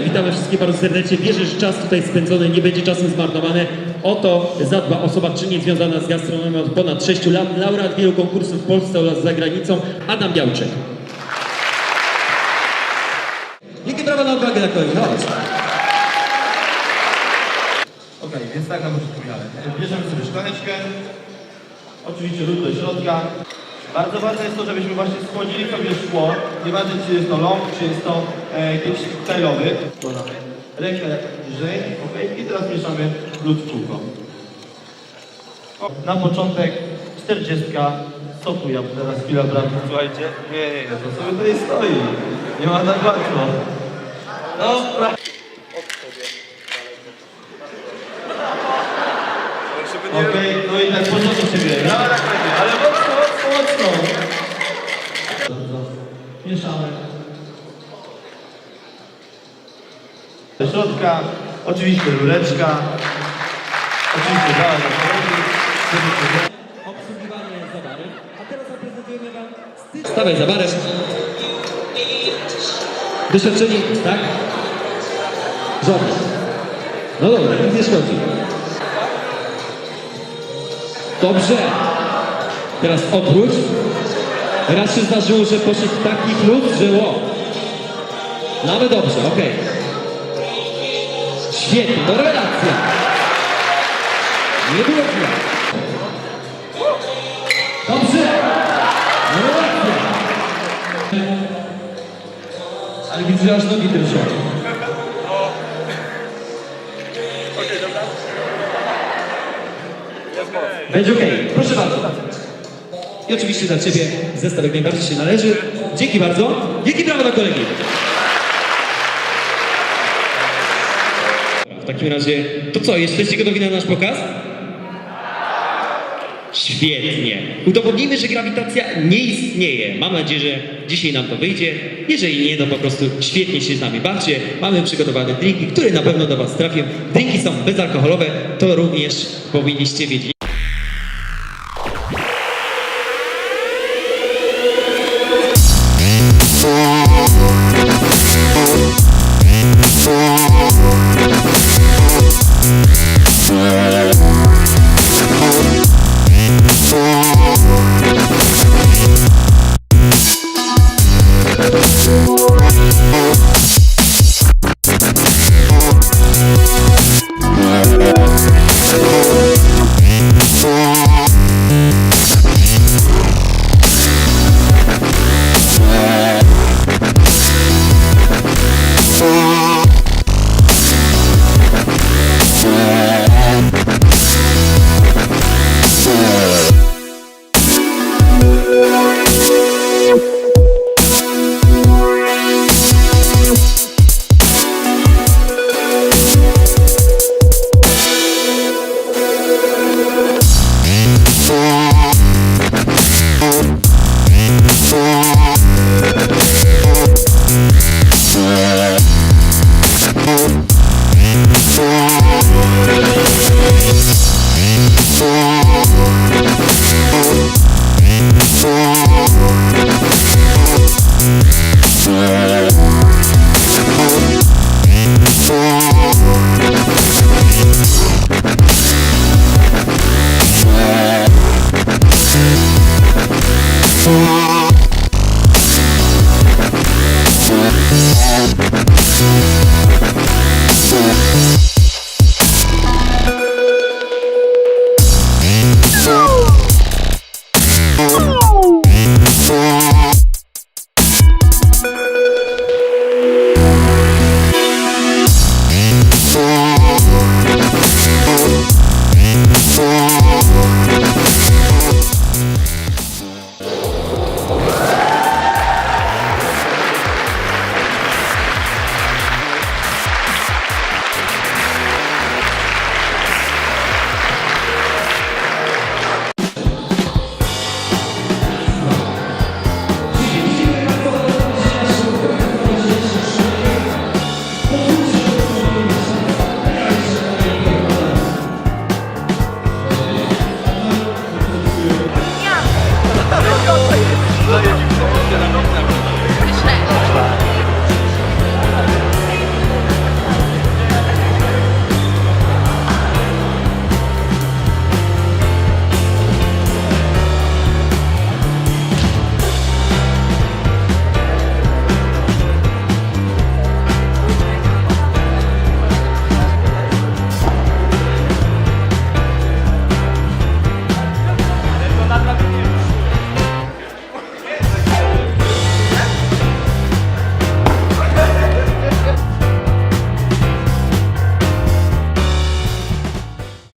Witamy wszystkich bardzo serdecznie. Wierzę, że czas tutaj spędzony nie będzie czasem zmarnowany. Oto zadba osoba czynnie związana z gastronomią od ponad 6 lat, laureat wielu konkursów w Polsce oraz za granicą, Adam Białczek. Wielkie brawa na odwagę na kolei. Chodź. Okej, więc tak na początku miałem. Bierzemy sobie szklaneczkę, oczywiście lód do środka. Bardzo ważne jest to, żebyśmy właśnie schłodzili sobie szkło. Nieważne czy jest to long, czy jest to jakiś koktajlowy. Podamy rękę bliżej, ok. I teraz mieszamy lód kółko. Na początek 40 soku ja teraz chwila bramki. Słuchajcie, nie, nie, nie, to sobie tutaj stoi. Nie ma tak łatwo. Dobra. Okej, no i tak porządnie się bierze. Ale mocno, mocno, mocno. Mieszamy. Do środka, oczywiście rureczka. Oczywiście dała na Obsługiwanie zabarów. A teraz zaprezentujemy Wam styl. Stawaj za barem. Doświadczeni, tak? Żadne. No dobra, nic nie szkodzi. Dobrze. Teraz obróć. Raz się zdarzyło, że poszedł taki klub, że ło. Ale dobrze, okej. Świetnie, no relacja. Nie było źle. Dobrze! Rewelacja! Ale widzę, że aż nogi drżą. Będzie okej. Proszę bardzo. I oczywiście dla Ciebie zestaw jak najbardziej się należy. Dzięki bardzo. Wielkie brawo dla kolegi. Takim razie, to co, jesteście gotowi na nasz pokaz? Świetnie. Udowodnimy, że grawitacja nie istnieje. Mam nadzieję, że dzisiaj nam to wyjdzie. Jeżeli nie, to po prostu świetnie się z nami bawcie. Mamy przygotowane drinki, które na pewno do Was trafią. Drinki są bezalkoholowe, to również powinniście wiedzieć.